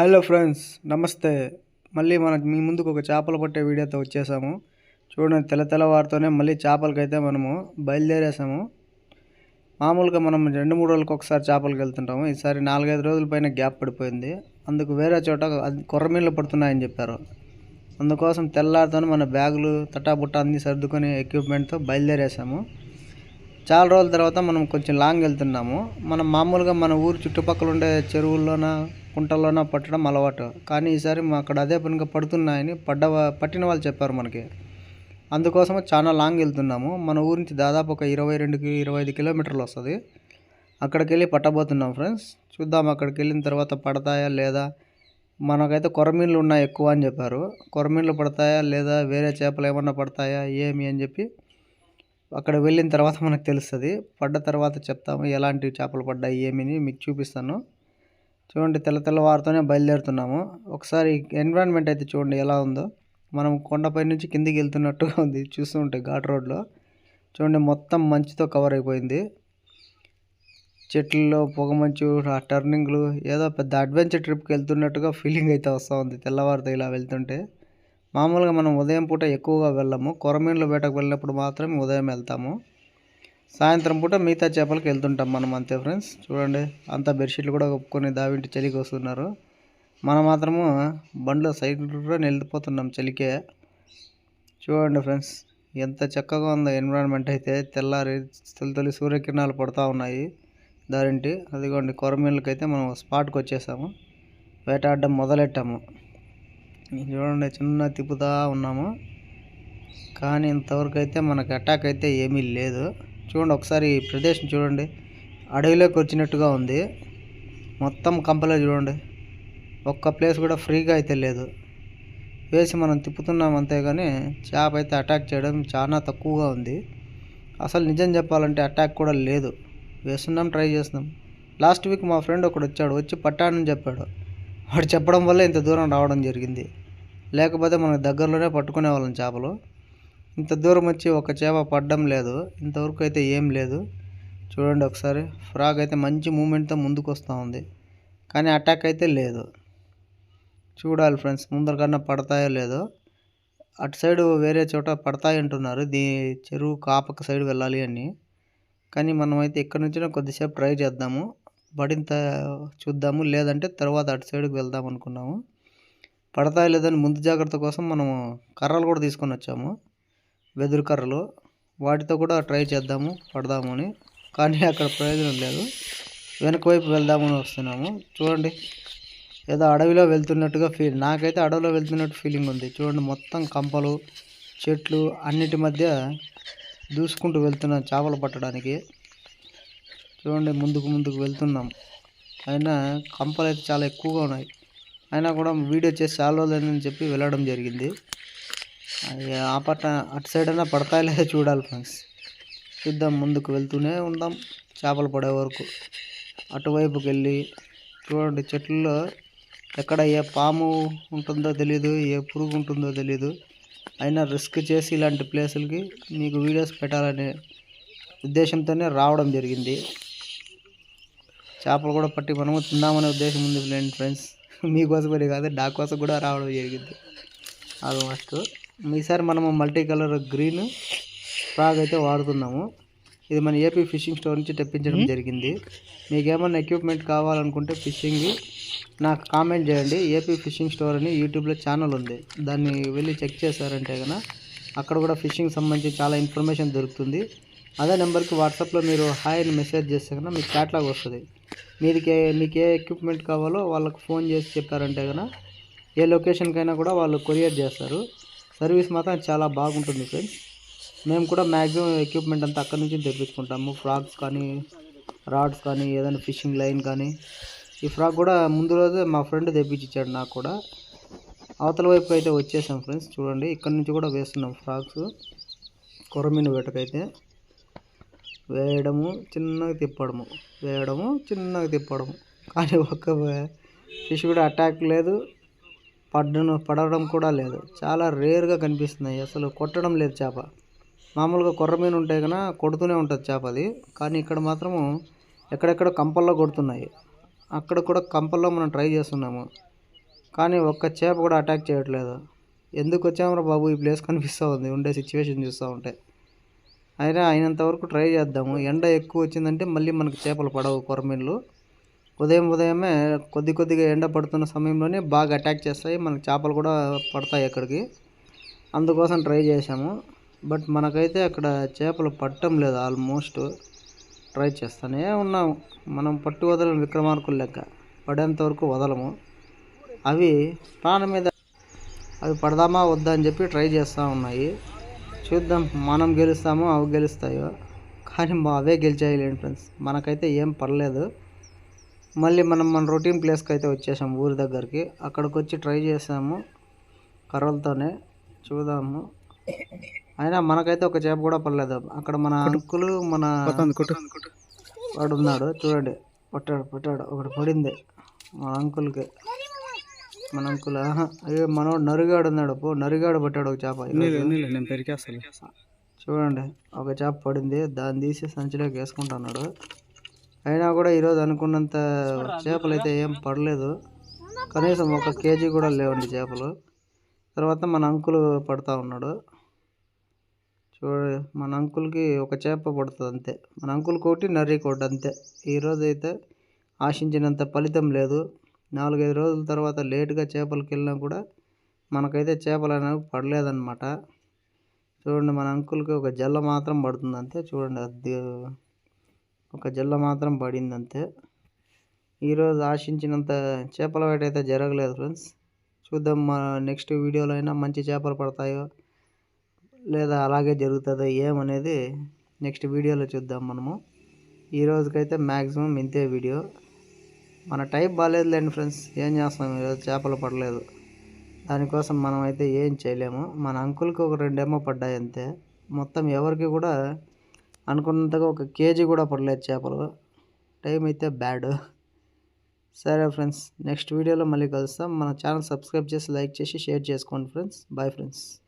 Hello friends నమస్తే. మళ్ళీ మనకు మీ ముందుకు ఒక చేపలు పట్టే వీడియోతో వచ్చేసాము. చూడండి తెల్ల తెల్లవారితోనే మళ్ళీ చేపలకైతే మనము బయలుదేరేసాము. మామూలుగా మనం రెండు మూడు రోజులకు ఒకసారి చేపలకు వెళ్తుంటాము. ఈసారి నాలుగైదు రోజుల పైన గ్యాప్ పడిపోయింది. అందుకు వేరే చోట అది కొర్రమీళ్ళు పడుతున్నాయని చెప్పారు. అందుకోసం తెల్లారితోనే మన బ్యాగులు తటాబుట్ట అన్నీ సర్దుకొని ఎక్విప్మెంట్తో బయలుదేరేసాము. చాలా రోజుల తర్వాత మనం కొంచెం లాంగ్ వెళ్తున్నాము. మనం మామూలుగా మన ఊరు చుట్టుపక్కల ఉండే చెరువుల్లోన కుంటల్లోన పట్టడం అలవాటు. కానీ ఈసారి మా అక్కడ అదే పనిగా పడుతున్నాయని పడ్డ పట్టిన వాళ్ళు చెప్పారు మనకి. అందుకోసం చాలా లాంగ్ వెళ్తున్నాము. మన ఊరి నుంచి దాదాపు ఒక ఇరవై రెండు ఇరవై ఐదు కిలోమీటర్లు వస్తుంది. అక్కడికి వెళ్ళి పట్టబోతున్నాం ఫ్రెండ్స్. చూద్దాం అక్కడికి వెళ్ళిన తర్వాత పడతాయా లేదా? మనకైతే కొరమీన్లు ఉన్నాయి ఎక్కువ అని చెప్పారు. కొరమీన్లు పడతాయా లేదా? వేరే చేపలు ఏమన్నా పడతాయా? ఏమి అని చెప్పి అక్కడ వెళ్ళిన తర్వాత మనకు తెలుస్తుంది. పడ్డ తర్వాత చెప్తాము ఎలాంటి చేపలు పడ్డాయి ఏమిని మీకు చూపిస్తాను. చూడండి తెల్ల తెల్లవారితోనే బయలుదేరుతున్నాము. ఒకసారి ఎన్విరాన్మెంట్ అయితే చూడండి ఎలా ఉందో. మనం కొండపై నుంచి కిందికి వెళ్తున్నట్టుగా ఉంది. చూస్తుంటే ఘాట్ రోడ్లో. చూడండి మొత్తం మంచుతో కవర్ అయిపోయింది. చెట్లలో పొగమంచు ఆ టర్నింగ్లు ఏదో పెద్ద అడ్వెంచర్ ట్రిప్కి వెళ్తున్నట్టుగా ఫీలింగ్ అయితే వస్తూ ఉంది తెల్లవారితో ఇలా వెళ్తుంటే. మామూలుగా మనం ఉదయం పూట ఎక్కువగా వెళ్ళము. కొరమీన్ల వేటకు వెళ్ళినప్పుడు మాత్రమే ఉదయం వెళ్తాము. సాయంత్రం పూట మిగతా చేపలకు వెళ్తుంటాం మనం అంతే ఫ్రెండ్స్. చూడండి అంతా బెడ్షీట్లు కూడా ఒప్పుకొని దావింటి చలికి వస్తున్నారు. మనం మాత్రము బండ్లో సైడ్లో వెళ్ళిపోతున్నాం చలికే. చూడండి ఫ్రెండ్స్ ఎంత చక్కగా ఉందో ఎన్విరాన్మెంట్ అయితే. తెల్లారి తొలి తొలి సూర్యకిరణాలు పడుతూ ఉన్నాయి దారింటి. అదిగోండి కొరమీన్లకైతే మనం స్పాట్కి వచ్చేసాము. వేటాడడం మొదలెట్టాము. చూడండి చిన్న తిప్పుతా ఉన్నాము. కానీ ఇంతవరకు అయితే మనకు అటాక్ అయితే ఏమీ లేదు. చూడండి ఒకసారి ఈ ప్రదేశం చూడండి. అడవిలోకి వచ్చినట్టుగా ఉంది. మొత్తం కంపలే చూడండి. ఒక్క ప్లేస్ కూడా ఫ్రీగా అయితే లేదు. వేసి మనం తిప్పుతున్నాం అంతేగాని చేప అయితే అటాక్ చేయడం చాలా తక్కువగా ఉంది. అసలు నిజం చెప్పాలంటే అటాక్ కూడా లేదు. వేస్తున్నాం ట్రై చేస్తున్నాం. లాస్ట్ వీక్ మా ఫ్రెండ్ ఒకడు వచ్చాడు వచ్చి పట్టాడని చెప్పాడు. వాడు చెప్పడం వల్ల ఇంత దూరం రావడం జరిగింది. లేకపోతే మనకు దగ్గరలోనే పట్టుకునే వాళ్ళం చేపలు. ఇంత దూరం వచ్చి ఒక చేప పడడం లేదు. ఇంతవరకు అయితే ఏం లేదు. చూడండి ఒకసారి. ఫ్రాగ్ అయితే మంచి మూమెంట్తో ముందుకు వస్తూ ఉంది. కానీ అటాక్ అయితే లేదు. చూడాలి ఫ్రెండ్స్. ముందరికన్నా పడతాయో లేదో. అటు సైడ్ వేరే చోట పడతాయి అంటున్నారు. దీ చెరువు కాపక సైడ్ వెళ్ళాలి అని. కానీ మనమైతే ఇక్కడ నుంచి కొద్దిసేపు ట్రై చేద్దాము. పడింత చూద్దాము లేదంటే తర్వాత అటు సైడ్కి వెళ్దాం అనుకున్నాము. పడతాయి లేదని ముందు జాగ్రత్త కోసం మనము కర్రలు కూడా తీసుకొని వచ్చాము. వెదురు కర్రలు. వాటితో కూడా ట్రై చేద్దాము పడదాము అని. కానీ అక్కడ ప్రయోజనం లేదు. వెనక వైపు వెళ్దామని వస్తున్నాము. చూడండి ఏదో అడవిలో వెళ్తున్నట్టుగా ఫీల్ నాకైతే అడవిలో వెళ్తున్నట్టు ఫీలింగ్ ఉంది. చూడండి మొత్తం కంపలు చెట్లు అన్నిటి మధ్య దూసుకుంటూ వెళ్తున్నాను చేపలు పట్టడానికి. చూడండి ముందుకు ముందుకు వెళ్తున్నాం. అయినా కంపలు అయితే చాలా ఎక్కువగా ఉన్నాయి. అయినా కూడా వీడియో చేసి చాలా చెప్పి వెళ్ళడం జరిగింది. ఆ పట్ట అటు సైడ్ అయినా పడతాయి లేదా చూడాలి ఫ్రెండ్స్. చూద్దాం ముందుకు వెళ్తూనే ఉందాం చేపలు పడే వరకు. అటువైపుకి వెళ్ళి చూడండి చెట్లలో ఎక్కడ ఏ పాము ఉంటుందో తెలియదు ఏ పురుగు ఉంటుందో తెలియదు అయినా రిస్క్ చేసి ఇలాంటి ప్లేసులకి మీకు వీడియోస్ పెట్టాలనే ఉద్దేశంతోనే రావడం జరిగింది. చేపలు కూడా పట్టి మనము తిందామనే ఉద్దేశం ఉంది ఫ్రెండ్ ఫ్రెండ్స్. మీకోసమని కాదు నా కోసం కూడా రావడం జరిగింది. ఆల్మోస్ట్ ఈసారి మనము మల్టీ కలర్ గ్రీన్ ఫ్రాగ్ అయితే వాడుతున్నాము. ఇది మన ఏపీ ఫిషింగ్ స్టోర్ నుంచి తెప్పించడం జరిగింది. మీకు ఎక్విప్మెంట్ కావాలనుకుంటే ఫిషింగ్ నాకు కామెంట్ చేయండి. ఏపీ ఫిషింగ్ స్టోర్ అని యూట్యూబ్లో ఛానల్ ఉంది. దాన్ని వెళ్ళి చెక్ చేశారంటే కనుక అక్కడ కూడా ఫిషింగ్ సంబంధించి చాలా ఇన్ఫర్మేషన్ దొరుకుతుంది. అదే నెంబర్కి వాట్సాప్లో మీరు హాయ్ అని మెసేజ్ చేస్తే కనుక మీకు క్యాట్లాగ్ వస్తుంది. మీరికి మీకు ఏ ఎక్విప్మెంట్ కావాలో వాళ్ళకు ఫోన్ చేసి చెప్పారంటే కనుక ఏ లొకేషన్కైనా కూడా వాళ్ళు కొరియర్ చేస్తారు. సర్వీస్ మాత్రం చాలా బాగుంటుంది ఫ్రెండ్స్ మేము కూడా మ్యాక్సిమం ఎక్విప్మెంట్ అంతా అక్కడి నుంచి తెప్పించుకుంటాము. ఫ్రాక్స్ కానీ రాడ్స్ కానీ ఏదైనా ఫిషింగ్ లైన్ కానీ. ఈ ఫ్రాక్ కూడా ముందు రోజే మా ఫ్రెండ్ తెప్పించాడు నాకు కూడా. అవతల వైపు అయితే వచ్చేసాం ఫ్రెండ్స్ చూడండి. ఇక్కడ నుంచి కూడా వేస్తున్నాం ఫ్రాక్స్ కొరమీను వేటకైతే. వేయడము చిన్నగా తిప్పడము. వేయడము చిన్నగా తిప్పడము. కానీ ఒక్క ఫిష్ కూడా అటాక్ లేదు. పడ్డను పడడం కూడా లేదు. చాలా రేర్గా కనిపిస్తున్నాయి. అసలు కొట్టడం లేదు చేప. మామూలుగా కొర్రమీను ఉంటే కన్నా కొడుతూనే ఉంటుంది చేప అది. కానీ ఇక్కడ మాత్రము ఎక్కడెక్కడ కంపల్లో కొడుతున్నాయి. అక్కడ కూడా కంపల్లో మనం ట్రై చేస్తున్నాము. కానీ ఒక్క చేప కూడా అటాక్ చేయట్లేదు. ఎందుకు వచ్చామరా బాబు? ఈ ప్లేస్ కనిపిస్తూ ఉంది. ఉండే సిచ్యువేషన్ చూస్తూ ఉంటే. అయినా అయినంత వరకు ట్రై చేద్దాము. ఎండ ఎక్కువ వచ్చిందంటే మళ్ళీ మనకు చేపలు పడవు కొరమీన్లు. ఉదయం ఉదయమే కొద్ది కొద్దిగా ఎండ పడుతున్న సమయంలోనే బాగా అటాక్ చేస్తాయి. మనకు చేపలు కూడా పడతాయి అక్కడికి. అందుకోసం ట్రై చేసాము బట్ మనకైతే అక్కడ చేపలు పట్టడం లేదు. ఆల్మోస్ట్ ట్రై చేస్తూనే ఉన్నాము. మనం పట్టు వదలని విక్రమార్కులు లెక్క. పడేంత వరకు వదలము. అవి ప్రాణం మీద అవి పడదామా వద్దా అని చెప్పి ట్రై చేస్తూ ఉన్నాయి. చూద్దాం మనం గెలుస్తామో అవి గెలుస్తాయో. కానీ మా అవే గెలిచాయిలేండి ఫ్రెండ్స్. మనకైతే ఏం పర్లేదు. మళ్ళీ మనం మన రొటీన్ ప్లేస్కి అయితే వచ్చేసాము ఊరి దగ్గరికి. అక్కడికి వచ్చి ట్రై చేసాము కర్రలతోనే. చూద్దాము. అయినా మనకైతే ఒక చేప కూడా పడలేదు అక్కడ మన అంకులు మన వాడు ఉన్నాడు చూడండి. పట్టాడు పట్టాడు. ఒకటి పడింది. మన అంకుల్కి. మన అంకుల్ ఆహా అయ్యో మనోడు నరుగాడు ఉన్నాడు పో నరుగాడు పట్టాడు ఒక చేప. నేను పెరికేస్తాను చూడండి ఒక చేప పడింది దాన్ని తీసి సంచిలోకి వేసుకుంటున్నాడు అయినా కూడా ఈరోజు అనుకున్నంత చేపలు అయితే ఏం పడలేదు. కనీసం ఒక కేజీ కూడా లేవండి చేపలు. తర్వాత మన అంకుల్ పడతా ఉన్నాడు. చూడ మన అంకుల్కి ఒక చేప పడుతుంది అంతే. మన అంకుల్ కోటి నర్రి కోటి అంతే. ఈరోజు అయితే ఆశించినంత ఫలితం లేదు. నాలుగైదు రోజుల తర్వాత లేటుగా చేపలకి వెళ్ళినా కూడా మనకైతే చేపలు అనేవి పడలేదన్నమాట. చూడండి మన అంకుల్కి ఒక జల్ల మాత్రం పడుతుంది అంతే చూడండి అది ఒక జల్ల మాత్రం పడింది అంతే ఈరోజు ఆశించినంత చేపల వేట అయితే జరగలేదు ఫ్రెండ్స్. చూద్దాం మన నెక్స్ట్ వీడియోలో అయినా మంచి చేపలు పడతాయో లేదా అలాగే జరుగుతుందో ఏమనేది నెక్స్ట్ వీడియోలో చూద్దాం మనము. ఈ రోజుకైతే మ్యాక్సిమం ఇంతే వీడియో. మన టైప్ బాగాలేదులేండి ఫ్రెండ్స్. ఏం చేస్తాం ఈరోజు? చేపలు పడలేదు. దానికోసం మనం అయితే ఏం చేయలేము. మన అంకుల్కి ఒక రెండేమో పడ్డాయి అంతే. మొత్తం ఎవరికి కూడా అనుకున్నంతగా ఒక కేజీ కూడా పడలేదు చేపలు. టైం అయితే బ్యాడ్. సరే ఫ్రెండ్స్ నెక్స్ట్ వీడియోలో మళ్ళీ కలుస్తాం. మన ఛానల్ సబ్స్క్రైబ్ చేసి లైక్ చేసి షేర్ చేసుకోండి ఫ్రెండ్స్. Bye friends.